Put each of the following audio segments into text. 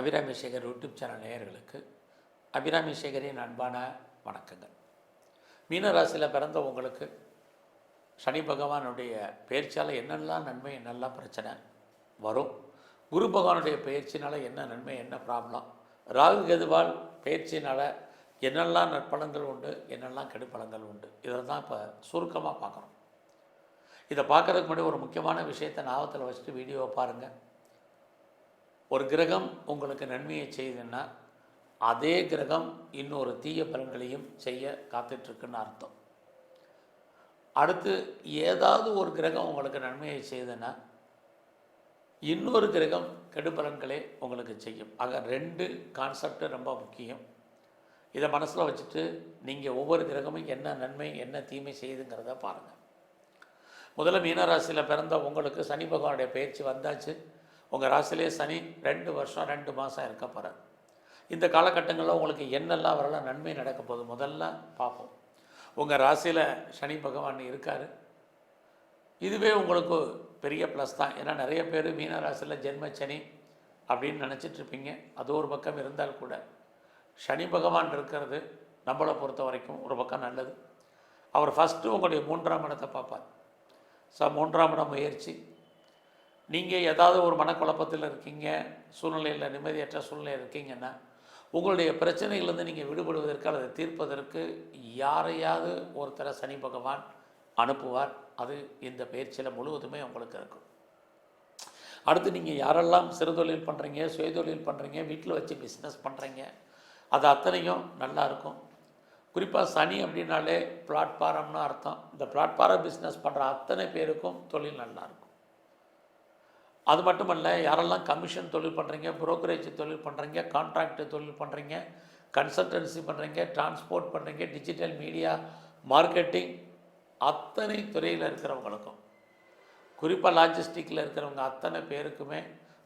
Abirami Sekar YouTube channel நேயர்களுக்கு அபிராமி சேகரின் அன்பான வணக்கங்கள். மீனராசியில் பிறந்த உங்களுக்கு சனி பகவானுடைய பயிற்சியால் என்னெல்லாம் நன்மை என்னெல்லாம் பிரச்சனை வரும்? குரு பகவானுடைய பயிற்சினால் என்ன நன்மை என்ன ப்ராப்ளம் ராகு கெதுவால் பயிற்சினால் என்னெல்லாம் நற்பலங்கள் உண்டு என்னெல்லாம் கெடுப்பலங்கள் உண்டு? இதை தான் இப்போ சுருக்கமாக பார்க்குறோம். இதை பார்க்குறதுக்கு முன்னாடி ஒரு முக்கியமான விஷயத்தை ஞாபகத்தில் வச்சுட்டு வீடியோவை பாருங்கள் ஒரு கிரகம் உங்களுக்கு நன்மையை செய்யுதுன்னா அதே கிரகம் இன்னொரு தீய பலன்களையும் செய்ய காத்துட்ருக்குன்னு அர்த்தம். அடுத்து ஏதாவது ஒரு கிரகம் உங்களுக்கு நன்மையை செய்யுதுன்னா இன்னொரு கிரகம் கெடுபலன்களே உங்களுக்கு செய்யும். ஆக ரெண்டு கான்செப்ட் ரொம்ப முக்கியம். இதை மனசில் வச்சுட்டு நீங்கள் ஒவ்வொரு கிரகமும் என்ன நன்மை என்ன தீமை செய்யுதுங்கிறத பாருங்கள் முதல்ல மீனராசியில் பிறந்த உங்களுக்கு சனி பகவானுடைய பயிற்சி வந்தாச்சு. உங்கள் ராசிலேயே சனி ரெண்டு வருஷம் ரெண்டு மாதம் இருக்க போகிறார் இந்த காலகட்டங்களில் உங்களுக்கு என்னெல்லாம் வரலாம் நன்மை நடக்க போகுது முதல்ல பார்ப்போம். உங்கள் ராசியில் சனி பகவான் இருக்கார். இதுவே உங்களுக்கு பெரிய ப்ளஸ் தான். ஏன்னா நிறைய பேர் மீன ராசியில் ஜென்ம சனி அப்படின்னு நினச்சிட்ருப்பீங்க அது ஒரு பக்கம் இருந்தால் கூட. சனி பகவான் இருக்கிறது நம்மளை பொறுத்த வரைக்கும் ஒரு பக்கம் நல்லது. அவர் ஃபஸ்ட்டு உங்களுடைய மூன்றாம் இடத்தை பார்ப்பார். ஸோ மூன்றாம் இடம் முயற்சி. நீங்கள் ஏதாவது ஒரு மனக்குழப்பத்தில் இருக்கீங்க சூழ்நிலையில் நிம்மதியற்ற சூழ்நிலை இருக்கீங்கன்னா உங்களுடைய பிரச்சனைகள்லேருந்து நீங்கள் விடுபடுவதற்கு அல்லது தீர்ப்பதற்கு யாரையாவது ஒருத்தரை சனி பகவான் அனுப்புவார். அது இந்த பயிற்சியில் முழுவதுமே உங்களுக்கு இருக்கும். அடுத்து நீங்கள் யாரெல்லாம் சிறுதொழில் பண்ணுறீங்க சுயதொழில் பண்ணுறீங்க வீட்டில் வச்சு பிஸ்னஸ் பண்ணுறீங்க அது அத்தனையும் நல்லாயிருக்கும் குறிப்பாக சனி அப்படின்னாலே பிளாட்ஃபாரம்னு அர்த்தம். இந்த பிளாட்ஃபாரம் பிஸ்னஸ் பண்ணுற அத்தனை பேருக்கும் தொழில் நல்லாயிருக்கும் அது மட்டுமல்ல யாரெல்லாம் கமிஷன் தொழில் பண்ணுறீங்க புரோக்கரேஜ் தொழில் பண்ணுறீங்க கான்ட்ராக்ட் தொழில் பண்ணுறீங்க கன்சல்டன்சி பண்ணுறீங்க டிரான்ஸ்போர்ட் பண்ணுறீங்க டிஜிட்டல் மீடியா மார்க்கெட்டிங் அத்தனை துறையில் இருக்கிறவங்களுக்கும் குறிப்பாக லாஜிஸ்டிக்கில் இருக்கிறவங்க அத்தனை பேருக்குமே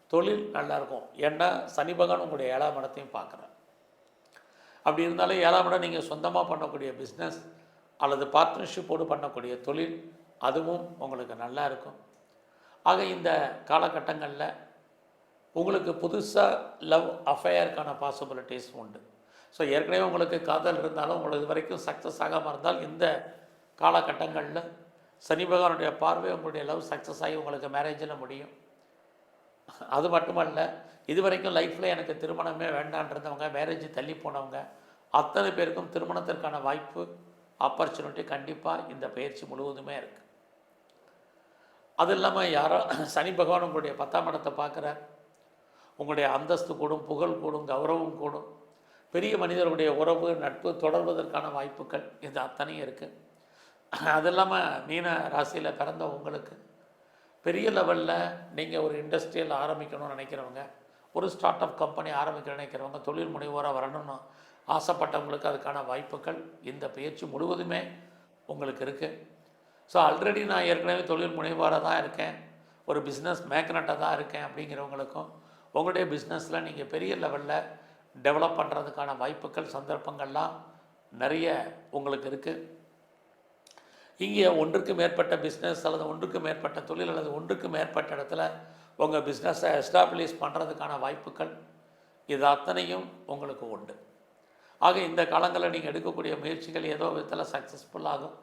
தொழில் நல்லாயிருக்கும். ஏன்னா சனி பகவான் உங்களுடைய ஏழாம் இடத்தையும் பார்க்குறேன் அப்படி இருந்தாலும் ஏழாம் இடம் நீங்கள் சொந்தமாக பண்ணக்கூடிய பிஸ்னஸ் அல்லது பார்ட்னர்ஷிப்போடு பண்ணக்கூடிய தொழில் அதுவும் உங்களுக்கு நல்லா இருக்கும் ஆக இந்த காலகட்டங்களில் உங்களுக்கு புதுசாக லவ் அஃபையருக்கான பாசிபிலிட்டிஸ் உண்டு. ஸோ ஏற்கனவே உங்களுக்கு காதல் இருந்தாலும் உங்களுக்கு இது வரைக்கும் சக்ஸஸ் ஆகாமல் இருந்தால் இந்த காலகட்டங்களில் சனி பகவானுடைய பார்வை உங்களுடைய லவ் சக்ஸஸ் ஆகி உங்களுக்கு மேரேஜில் முடியும். அது மட்டுமல்ல இது வரைக்கும் லைஃப்பில் எனக்கு திருமணமே வேண்டான்றவங்க மேரேஜ் தள்ளி போனவங்க அத்தனை பேருக்கும் திருமணத்திற்கான வாய்ப்பு ஆப்பர்ச்சுனிட்டி கண்டிப்பாக இந்த பயிற்சி முழுவதுமே இருக்குது அது இல்லாமல் யாரோ சனி பகவான் உங்களுடைய பத்தாம் இடத்தை பார்க்குறார் உங்களுடைய அந்தஸ்து கூடும் புகழ் கூடும் கௌரவம் கூடும். பெரிய மனிதர்களுடைய உறவு நட்பு தொடர்வதற்கான வாய்ப்புகள் இது அத்தனையும் இருக்குது அது இல்லாமல் மீன ராசியில் பிறந்த உங்களுக்கு பெரிய லெவலில் நீங்கள் ஒரு இண்டஸ்ட்ரியல் ஆரம்பிக்கணும்னு நினைக்கிறவங்க ஒரு ஸ்டார்ட் அப் கம்பெனி ஆரம்பிக்க நினைக்கிறவங்க தொழில் முனைவோராக வரணும்னு ஆசைப்பட்டவங்களுக்கு அதுக்கான வாய்ப்புகள் இந்த பயிற்சி முழுவதுமே உங்களுக்கு இருக்குது ஸோ ஆல்ரெடி நான் ஏற்கனவே தொழில் முனைவோராக தான் இருக்கேன். ஒரு பிஸ்னஸ் மேக்னட்டாக தான் இருக்கேன் அப்படிங்கிறவங்களுக்கும் உங்களுடைய பிஸ்னஸில் நீங்கள் பெரிய லெவலில் டெவலப் பண்ணுறதுக்கான வாய்ப்புகள் சந்தர்ப்பங்கள்லாம் நிறைய உங்களுக்கு இருக்குது இங்கே ஒன்றுக்கு மேற்பட்ட பிஸ்னஸ் அல்லது ஒன்றுக்கு மேற்பட்ட தொழில் அல்லது ஒன்றுக்கு மேற்பட்ட இடத்துல உங்கள் பிஸ்னஸை எஸ்டாப்ளிஷ் பண்ணுறதுக்கான வாய்ப்புகள் இது அத்தனையும் உங்களுக்கு உண்டு. ஆக இந்த காலங்களில் நீங்கள் எடுக்கக்கூடிய முயற்சிகள் ஏதோ விதத்தில் சக்ஸஸ்ஃபுல் ஆகும்.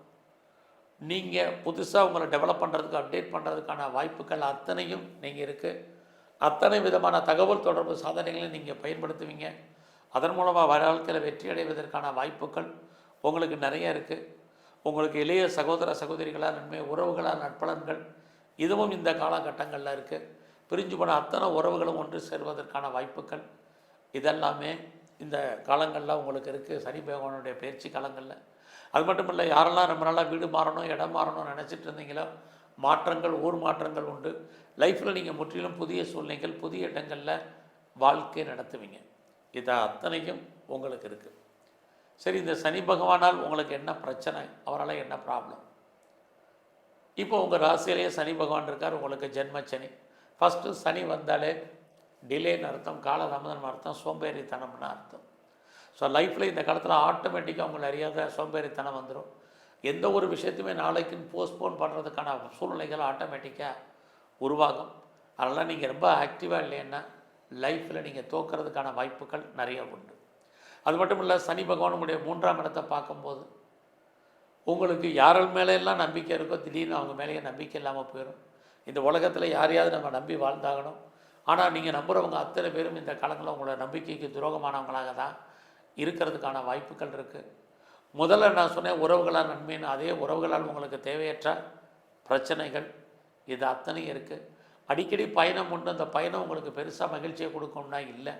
நீங்கள் புதுசாக உங்களை டெவலப் பண்ணுறதுக்கு அப்டேட் பண்ணுறதுக்கான வாய்ப்புகள் அத்தனையும் நீங்கள் இருக்குது அத்தனை விதமான தகவல் தொடர்பு சாதனைகளை நீங்கள் பயன்படுத்துவீங்க. அதன் மூலமாக வாழ்க்கையில் வெற்றி அடைவதற்கான வாய்ப்புகள் உங்களுக்கு நிறைய இருக்குது உங்களுக்கு இளைய சகோதர சகோதரிகளாக நன்மை உறவுகளாக நட்பலன்கள் இதுவும் இந்த காலகட்டங்களில் இருக்குது பிரிஞ்சு போன அத்தனை உறவுகளும் ஒன்று சேர்வதற்கான வாய்ப்புகள். இதெல்லாமே இந்த காலங்களில் உங்களுக்கு இருக்குது சனி பகவானுடைய பயிற்சி காலங்களில். அது மட்டும் இல்லை யாரெல்லாம் ரொம்ப நாளாக வீடு மாறணும் இடம் மாறணும்னு நினச்சிட்டு இருந்தீங்களோ மாற்றங்கள் ஊர் மாற்றங்கள் உண்டு. லைஃப்பில் நீங்கள் முற்றிலும் புதிய சூழ்நிலைகள் புதிய இடங்களில் வாழ்க்கை நடத்துவீங்க. இது அத்தனையும் உங்களுக்கு இருக்குது சரி இந்த சனி பகவானால் உங்களுக்கு என்ன பிரச்சனை? அவரால் என்ன ப்ராப்ளம் இப்போ உங்கள் ராசியிலேயே சனி பகவான் இருக்கார் உங்களுக்கு ஜென்ம சனி ஃபஸ்ட்டு சனி வந்தாலே டிலேன்னு அர்த்தம் காலதாமதம் அர்த்தம் சோம்பேறித்தனம்னு அர்த்தம். ஸோ லைஃப்பில் இந்த காலத்தில் ஆட்டோமேட்டிக்காக அவங்க அறியாத சோம்பேறித்தனம் வந்துடும் எந்த ஒரு விஷயத்தையுமே நாளைக்குன்னு போஸ்ட்போன் பண்ணுறதுக்கான சூழ்நிலைகள் ஆட்டோமேட்டிக்காக உருவாகும். அதனால் நீங்கள் ரொம்ப ஆக்டிவாக இல்லைன்னா லைஃப்பில் நீங்கள் தோக்கிறதுக்கான வாய்ப்புகள் நிறைய உண்டு. அது மட்டும் இல்லை சனி பகவானுடைய மூன்றாம் இடத்தை பார்க்கும்போது உங்களுக்கு யார்கள் மேலேயெல்லாம் நம்பிக்கை இருக்கோ திடீர்னு அவங்க மேலேயே நம்பிக்கை இல்லாமல் போயிடும் இந்த உலகத்தில் யாரையாவது நம்ம நம்பி வாழ்ந்தாகணும். ஆனால் நீங்கள் நம்புகிறவங்க அத்தனை பேரும் இந்த காலங்களில் உங்களோட நம்பிக்கைக்கு துரோகமானவங்களாக தான் இருக்கிறதுக்கான வாய்ப்புகள் இருக்குது முதல்ல நான் சொன்னேன் உறவுகளால் நன்மைன்னு. அதே உறவுகளால் உங்களுக்கு தேவையற்ற பிரச்சனைகள் இது அத்தனையும் இருக்குது அடிக்கடி பயணம் உண்டு. அந்த பயணம் உங்களுக்கு பெருசாக மகிழ்ச்சியை கொடுக்கும்னா இல்லை.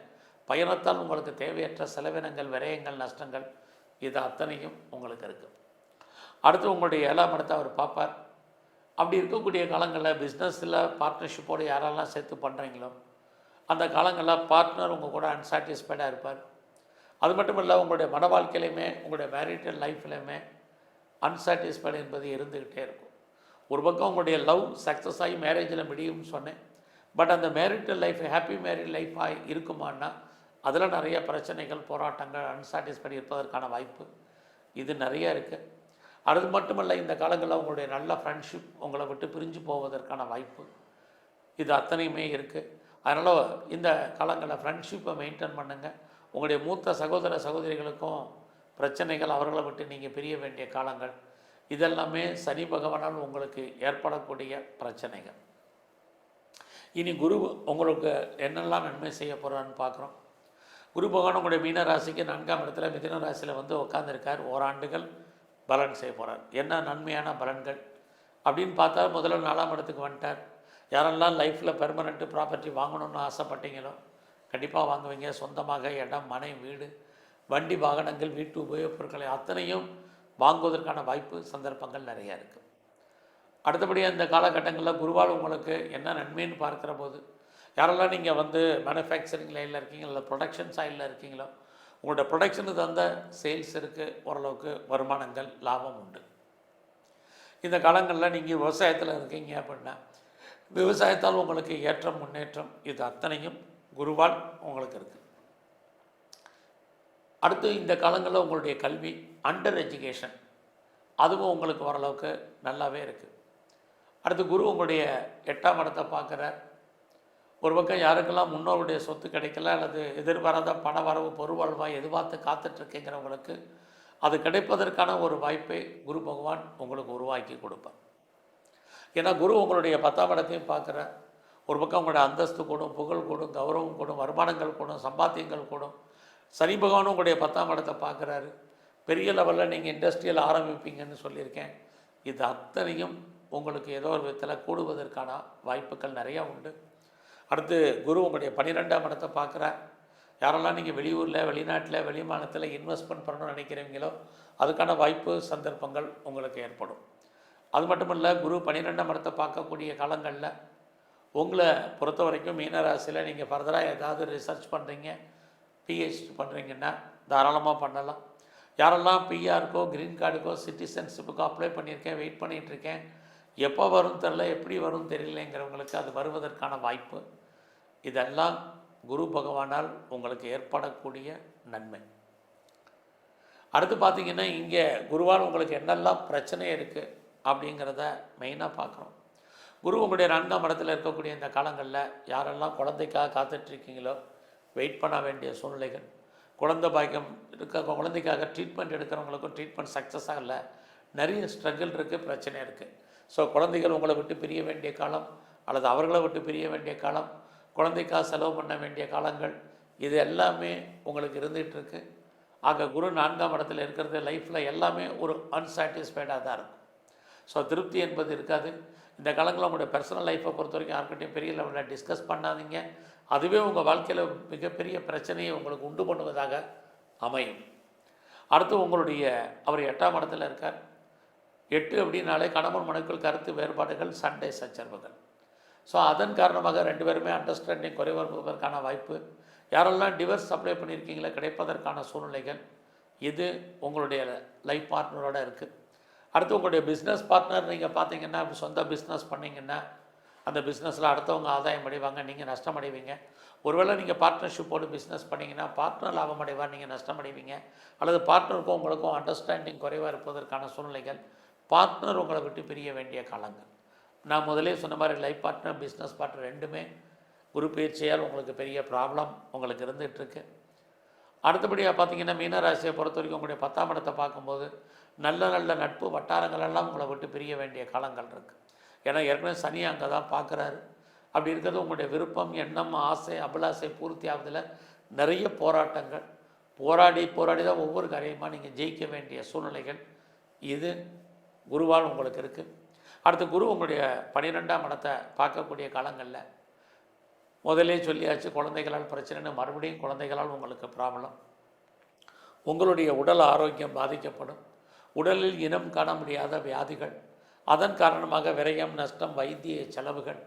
பயணத்தால் உங்களுக்கு தேவையற்ற செலவினங்கள் விரயங்கள் நஷ்டங்கள் இது அத்தனையும் உங்களுக்கு இருக்குது அடுத்து உங்களுடைய ஏழாம் இடத்தை அவர் பார்ப்பார். அப்படி இருக்கக்கூடிய காலங்களில் பிஸ்னஸில் பார்ட்னர்ஷிப்போடு யாரெல்லாம் சேர்த்து பண்ணுறீங்களோ அந்த காலங்களில் பார்ட்னர் உங்கள் கூட அன்சாட்டிஸ்ஃபைடாக இருப்பார். அது மட்டும் இல்லை உங்களுடைய மன வாழ்க்கையிலையுமே உங்களுடைய மேரிட்டல் லைஃப்லையுமே அன்சாட்டிஸ்ஃபைடு என்பது இருந்துக்கிட்டே இருக்கும். ஒரு பக்கம் உங்களுடைய லவ் சக்ஸஸ் ஆகி மேரேஜில் முடியும்னு சொன்னேன். பட் அந்த மேரிட்டல் லைஃப் ஹாப்பி மேரிட் லைஃபாக இருக்குமான்னா அதில் நிறைய பிரச்சனைகள் போராட்டங்கள் அன்சாட்டிஸ்ஃபைடு இருப்பதற்கான வாய்ப்பு இது நிறைய இருக்குது அது மட்டுமல்ல இந்த காலங்களில் உங்களுடைய நல்ல ஃப்ரெண்ட்ஷிப் உங்களை விட்டு பிரிஞ்சு போவதற்கான வாய்ப்பு இது அத்தனையுமே இருக்குது அதனால் இந்த காலங்களில் ஃப்ரெண்ட்ஷிப்பை மெயின்டைன் பண்ணுங்கள் உங்களுடைய மூத்த சகோதர சகோதரிகளுக்கும் பிரச்சனைகள் அவர்களை விட்டு நீங்கள் பிரிய வேண்டிய காலங்கள். இதெல்லாமே சனி பகவானால் உங்களுக்கு ஏற்படக்கூடிய பிரச்சனைகள். இனி குரு உங்களுக்கு என்னெல்லாம் நன்மை செய்ய போகிறான்னு பார்க்குறோம். குரு பகவான் உங்களுடைய மீன ராசிக்கு நான்காம் இடத்துல மிதுன ராசியில் வந்து உட்காந்துருக்கார் ஓராண்டுகள் பலன் செய்ய போகிறார் என்ன நன்மையான பலன்கள்? அப்படின்னு பார்த்தா முதல்ல நாலாம் இடத்துக்கு வந்துட்டார். யாரெல்லாம் லைஃப்பில் பெர்மனெண்ட்டு ப்ராப்பர்ட்டி வாங்கணும்னு ஆசைப்பட்டீங்களோ கண்டிப்பாக வாங்குவீங்க. சொந்தமாக இடம் மனை வீடு வண்டி வாகனங்கள் வீட்டு உபயோகப் பொருட்களை அத்தனையும் வாங்குவதற்கான வாய்ப்பு சந்தர்ப்பங்கள் நிறையா இருக்குது அடுத்தபடி அந்த காலகட்டங்களில் குருவால் உங்களுக்கு என்ன நன்மைன்னு பார்க்குற போது யாரெல்லாம் நீங்கள் வந்து மேனுஃபேக்சரிங் லைனில் இருக்கீங்களோ இல்லை ப்ரொடக்ஷன் சைடில் இருக்கீங்களோ உங்களோட ப்ரொடக்ஷனுக்கு தகுந்த சேல்ஸ் இருக்குது ஓரளவுக்கு வருமானங்கள் லாபம் உண்டு. இந்த காலங்களில் நீங்கள் விவசாயத்தில் இருக்கீங்க அப்படின்னா விவசாயத்தால் உங்களுக்கு ஏற்றம் முன்னேற்றம் இது அத்தனையும் குருவால் உங்களுக்கு இருக்குது அடுத்து இந்த காலங்களில் உங்களுடைய கல்வி அண்டர் எஜுகேஷன் அதுவும் உங்களுக்கு ஓரளவுக்கு நல்லாவே இருக்குது அடுத்து குரு உங்களுடைய எட்டாம் இடத்தை பார்க்குற ஒரு பக்கம் யாருக்கெல்லாம் முன்னோருடைய சொத்து கிடைக்கல அல்லது எதிர்பாராத பண வரவு பொருள்வாழ்வாய் எதிர்பார்த்து காத்துட்ருக்கேங்கிறவங்களுக்கு அது கிடைப்பதற்கான ஒரு வாய்ப்பை குரு பகவான் உங்களுக்கு உருவாக்கி கொடுப்பார். ஏன்னா குரு உங்களுடைய பத்தாம் இடத்தையும் பார்க்குற ஒரு பக்கம் உங்களுடைய அந்தஸ்து கூடும் புகழ் கூடும் கௌரவம் கூடும் வருமானங்கள் கூடும் சம்பாத்தியங்கள் கூடும். சனி பகவானும் உங்களுடைய பத்தாம் இடத்தை பார்க்குறாரு. பெரிய லெவலில் நீங்கள் இண்டஸ்ட்ரியல் ஆரம்பிப்பீங்கன்னு சொல்லியிருக்கேன். இது அத்தனையும் உங்களுக்கு ஏதோ ஒரு விதத்தில் கூடுவதற்கான வாய்ப்புகள் நிறையா உண்டு. அடுத்து குரு உங்களுடைய பன்னிரெண்டாம் இடத்தை பார்க்குறார். யாரெல்லாம் நீங்கள் வெளியூரில் வெளிநாட்டில் வெளிமாநிலத்தில் இன்வெஸ்ட்மெண்ட் பண்ணணும்னு நினைக்கிறீங்களோ அதுக்கான வாய்ப்பு சந்தர்ப்பங்கள் உங்களுக்கு ஏற்படும். அது மட்டும் இல்லை குரு பன்னிரெண்டாம் இடத்தை பார்க்கக்கூடிய காலங்களில் உங்களை பொறுத்த வரைக்கும் மீனராசியில் நீங்கள் ஃபர்தராக ஏதாவது ரிசர்ச் பண்ணுறீங்க பிஹெச்டி பண்ணுறீங்கன்னா தாராளமாக பண்ணலாம். யாரெல்லாம் பிஆருக்கோ க்ரீன் கார்டுக்கோ சிட்டிசன்ஷிப்புக்கோ அப்ளை பண்ணியிருக்கேன் வெயிட் பண்ணிகிட்ருக்கேன் எப்போ வரும் தெரில எப்படி வரும் தெரியலங்கிறவங்களுக்கு அது வருவதற்கான வாய்ப்பு. இதெல்லாம் குரு பகவானால் உங்களுக்கு ஏற்படக்கூடிய நன்மை. அடுத்து பார்த்தீங்கன்னா இங்கே குருவால் உங்களுக்கு என்னெல்லாம் பிரச்சனை இருக்குது அப்படிங்கிறத மெயினாக பார்க்குறோம் குரு உங்களுடைய நான்காம் இடத்துல இருக்கக்கூடிய இந்த காலங்களில் யாரெல்லாம் குழந்தைக்காக காத்துட்ருக்கீங்களோ வெயிட் பண்ண வேண்டிய சூழ்நிலைகள். குழந்தை பாக்கியம் இருக்க குழந்தைக்காக ட்ரீட்மெண்ட் எடுக்கிறவங்களுக்கும் ட்ரீட்மெண்ட் சக்ஸஸ் ஆகல. நிறைய ஸ்ட்ரகிள் இருக்குது பிரச்சனை இருக்குது ஸோ குழந்தைகள் உங்களை விட்டு பிரிய வேண்டிய காலம் அல்லது அவர்களை விட்டு பிரிய வேண்டிய காலம் குழந்தைக்காக செலவு பண்ண வேண்டிய காலங்கள் இது எல்லாமே உங்களுக்கு இருந்துகிட்டு இருக்கு ஆக குரு நான்காம் இடத்துல இருக்கிறது லைஃப்பில் எல்லாமே ஒரு அன்சாட்டிஸ்ஃபைடாக தான் இருக்கும். ஸோ திருப்தி என்பது இருக்காது. இந்த காலங்களில் உங்களுடைய பர்சனல் லைஃப்பை பொறுத்த வரைக்கும் யாருக்கிட்டையும் பெரிய லெவலில் டிஸ்கஸ் பண்ணாதீங்க. அதுவே உங்கள் வாழ்க்கையில் மிகப்பெரிய பிரச்சனையை உங்களுக்கு உண்டு பண்ணுவதாக அமையும். அடுத்து உங்களுடைய அவர் எட்டாம் இடத்துல இருக்கார். எட்டு அப்படின்னாலே கணவன் மனுக்கள் கருத்து வேறுபாடுகள் சண்டை சச்சரவுகள். ஸோ அதன் காரணமாக ரெண்டு பேருமே அண்டர்ஸ்டாண்டிங் குறைவதற்கான வாய்ப்பு. யாரெல்லாம் டிவர்ஸ் அப்ளை பண்ணியிருக்கீங்களோ கிடைப்பதற்கான சூழ்நிலைகள் இது உங்களுடைய லைஃப் பார்ட்னரோட இருக்குது அடுத்து உங்களுடைய பிஸ்னஸ் பார்ட்னர் நீங்கள் பார்த்தீங்கன்னா சொந்த பிஸ்னஸ் பண்ணிங்கன்னா அந்த பிஸ்னஸில் அடுத்தவங்க ஆதாயம் அடைவாங்க நீங்கள் நஷ்டம் அடைவீங்க. ஒருவேளை நீங்கள் பார்ட்னர்ஷிப்போடு பிஸ்னஸ் பண்ணிங்கன்னா பார்ட்னர் லாபம் அடைவார் நீங்கள் நஷ்டம் அடைவீங்க. அல்லது பார்ட்னருக்கும் உங்களுக்கும் அண்டர்ஸ்டாண்டிங் குறைவாக இருப்பதற்கான சூழ்நிலைகள். பார்ட்னர் உங்களை விட்டு பிரிய வேண்டிய காலங்கள். நான் முதலே சொன்ன மாதிரி லைஃப் பார்ட்னர் பிஸ்னஸ் பார்ட்னர் ரெண்டுமே குரு பயிற்சியால் உங்களுக்கு பெரிய ப்ராப்ளம் உங்களுக்கு இருந்துகிட்ருக்கு. அடுத்தபடியாக பார்த்தீங்கன்னா மீனராசியை பொறுத்த வரைக்கும் உங்களுடைய பத்தாம் இடத்தை பார்க்கும்போது நல்ல நல்ல நட்பு வட்டாரங்களெல்லாம் உங்களை விட்டு பிரிய வேண்டிய காலங்கள் இருக்குது ஏன்னா ஏற்கனவே சனி அங்கே தான் பார்க்குறாரு. அப்படி இருக்கிறது உங்களுடைய விருப்பம் எண்ணம் ஆசை அபிலாசை பூர்த்தி ஆகுதில். நிறைய போராட்டங்கள். போராடி போராடி தான் ஒவ்வொரு காரியமாக நீங்கள் ஜெயிக்க வேண்டிய சூழ்நிலைகள் இது குருவால் உங்களுக்கு இருக்குது அடுத்து குரு உங்களுடைய பன்னிரெண்டாம் இடத்தை பார்க்கக்கூடிய காலங்களில் முதலே சொல்லியாச்சு குழந்தைகளால் பிரச்சனைன்னு மறுபடியும் குழந்தைகளால் உங்களுக்கு ப்ராப்ளம் உங்களுடைய உடல் ஆரோக்கியம் பாதிக்கப்படும். உடலில் இனம் காண முடியாத வியாதிகள். அதன் காரணமாக விரயம் நஷ்டம் வைத்திய செலவுகள்.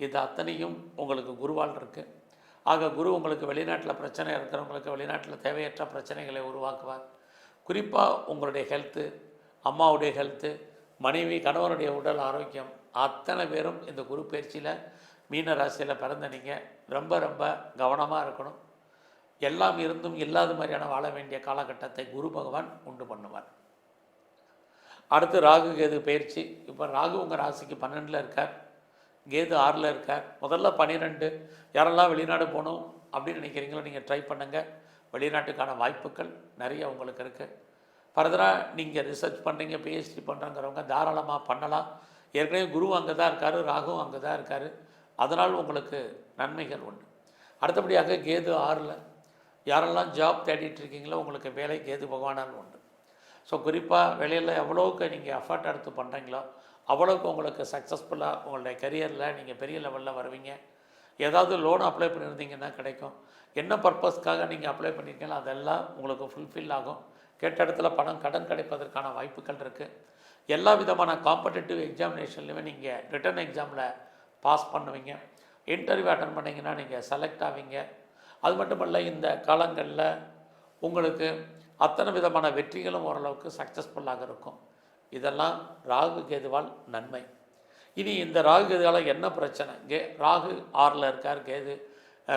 இது அத்தனையும் உங்களுக்கு குருவால் இருக்குது ஆக குரு உங்களுக்கு வெளிநாட்டில் பிரச்சனை இருக்கிறவங்களுக்கு வெளிநாட்டில் தேவையற்ற பிரச்சனைகளை உருவாக்குவார். குறிப்பாக உங்களுடைய ஹெல்த்து அம்மாவுடைய ஹெல்த்து மனைவி கணவனுடைய உடல் ஆரோக்கியம். அத்தனை பேரும் இந்த குரு பயிற்சியில் மீன ராசியில் பிறந்த நீங்கள் ரொம்ப ரொம்ப கவனமாக இருக்கணும். எல்லாம் இருந்தும் இல்லாத மாதிரியான வாழ வேண்டிய காலகட்டத்தை குரு பகவான் உண்டு பண்ணுவார். அடுத்து ராகு கேது பயிற்சி. இப்போ ராகு உங்கள் ராசிக்கு பன்னெண்டில் இருக்கார். கேது ஆறில் இருக்கார். முதல்ல பன்னிரெண்டு யாரெல்லாம் வெளிநாடு போகணும் அப்படின்னு நினைக்கிறீங்களோ நீங்கள் ட்ரை பண்ணுங்கள் வெளிநாட்டுக்கான வாய்ப்புகள் நிறைய உங்களுக்கு இருக்குது ஃபர்தராக நீங்கள் ரிசர்ச் பண்ணுறீங்க பிஹெச்டி பண்ணுறங்கிறவங்க தாராளமாக பண்ணலாம். ஏற்கனவே குரு அங்கே தான் இருக்கார் ராகுவும் அங்கே தான் இருக்கார். அதனால் உங்களுக்கு நன்மைகள் உண்டு. அடுத்தபடியாக கேது ஆறில். யாரெல்லாம் ஜாப் தேடிட்டு இருக்கீங்களோ உங்களுக்கு வேலை கேது பகவானால் உண்டு. ஸோ குறிப்பாக வேலையில் எவ்வளோக்கு நீங்கள் எஃபர்ட் எடுத்து பண்ணுறீங்களோ அவ்வளோக்கு உங்களுக்கு சக்ஸஸ்ஃபுல்லாக உங்களுடைய கரியரில் நீங்கள் பெரிய லெவலில் வருவீங்க. ஏதாவது லோன் அப்ளை பண்ணியிருந்தீங்கன்னா கிடைக்கும். என்ன பர்பஸ்க்காக நீங்கள் அப்ளை பண்ணியிருக்கீங்களோ அதெல்லாம் உங்களுக்கு ஃபுல்ஃபில் ஆகும். கேட்ட இடத்துல பணம் கடன் கிடைப்பதற்கான வாய்ப்புகள் இருக்குது எல்லா விதமான காம்படிட்டிவ் எக்ஸாமினேஷன்லையுமே நீங்கள் ரிட்டன் எக்ஸாமில் பாஸ் பண்ணுவீங்க. இன்டர்வியூ அட்டன் பண்ணிங்கன்னா நீங்கள் செலக்ட் ஆவீங்க. அது மட்டும் இல்லை இந்த காலங்களில் உங்களுக்கு அத்தனை விதமான வெற்றிகளும் ஓரளவுக்கு சக்ஸஸ்ஃபுல்லாக இருக்கும். இதெல்லாம் ராகு கேதுவால் நன்மை. இனி இந்த ராகு கேதுவால் என்ன பிரச்சனை? கே ராகு ஆறில் இருக்கார் கேது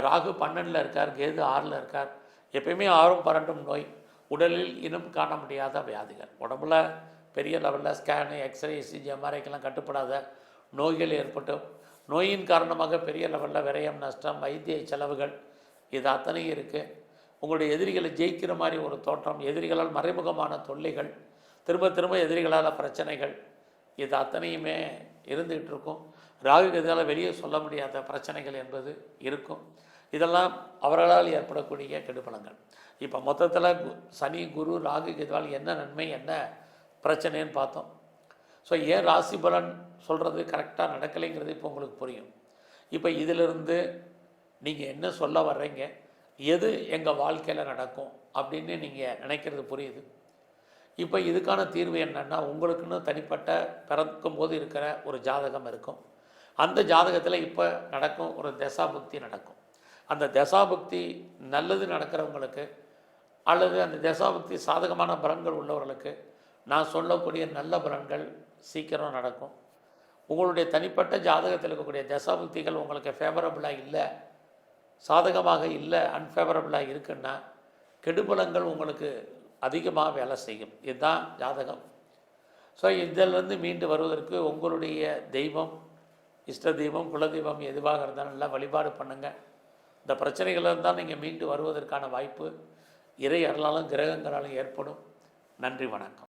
ராகு பன்னெண்டில் இருக்கார் கேது ஆறில் இருக்கார். எப்பயுமே ஆறும் பன்னெண்டும் நோய். உடலில் இனம் காண முடியாத வியாதிகள். உடம்புல பெரிய லெவலில் ஸ்கேனு எக்ஸ்ரே சிஜி எம்ஆர்ஐக்கெல்லாம் கட்டுப்படாத நோய்கள் ஏற்பட்டும் நோயின் காரணமாக பெரிய லெவலில் விரயம் நஷ்டம் வைத்திய செலவுகள் இது அத்தனையும் இருக்குது உங்களுடைய எதிரிகளை ஜெயிக்கிற மாதிரி ஒரு தோற்றம் எதிரிகளால் மறைமுகமான தொல்லைகள் திரும்ப திரும்ப எதிரிகளால் பிரச்சனைகள் இது அத்தனையுமே இருந்துகிட்டு இருக்கும். ராகு கதியால் வெளியே சொல்ல முடியாத பிரச்சனைகள் என்பது இருக்கும். இதெல்லாம் அவர்களால் ஏற்படக்கூடிய கெடுபலங்கள். இப்போ மொத்தத்தில் கு- சனி குரு ராகு கெதுவால் என்ன நன்மை என்ன பிரச்சனைன்னு பார்த்தோம். ஸோ ஏன் ராசி பலன் சொல்கிறது கரெக்டாக நடக்கலைங்கிறது இப்போ உங்களுக்கு புரியும். இப்போ இதிலிருந்து நீங்கள் என்ன சொல்ல வர்றீங்க எது எங்கள் வாழ்க்கையில் நடக்கும் அப்படின்னு நீங்கள் நினைக்கிறது புரியுது. இப்போ இதுக்கான தீர்வு என்னென்னா உங்களுக்குன்னு தனிப்பட்ட பிறக்கும் போது இருக்கிற ஒரு ஜாதகம் இருக்கும். அந்த ஜாதகத்தில் இப்போ நடக்கும் ஒரு தசாபுக்தி நடக்கும். அந்த தசாபக்தி நல்லது நடக்கிறவங்களுக்கு அல்லது அந்த தசாபக்தி சாதகமான பலன்கள் உள்ளவர்களுக்கு நான் சொல்லக்கூடிய நல்ல பலன்கள் சீக்கிரம் நடக்கும். உங்களுடைய தனிப்பட்ட ஜாதகத்தில் இருக்கக்கூடிய தசாபக்திகள் உங்களுக்கு ஃபேவரபுளாக இல்லை சாதகமாக இல்லை அன்ஃபேவரபுளாக இருக்குன்னா கெடுபலங்கள் உங்களுக்கு அதிகமாக வேலை செய்யும். இதுதான் ஜாதகம். ஸோ இதிலிருந்து மீண்டு வருவதற்கு உங்களுடைய தெய்வம் இஷ்ட தெய்வம் குலதெய்வம் எதுவாக இருந்தாலும் நல்லா வழிபாடு பண்ணுங்கள் இந்த பிரச்சனைகளில் இருந்தால் நீங்கள் மீண்டு வருவதற்கான வாய்ப்பு இறை அருளாலும் கிரகங்களாலும் ஏற்படும். நன்றி வணக்கம்.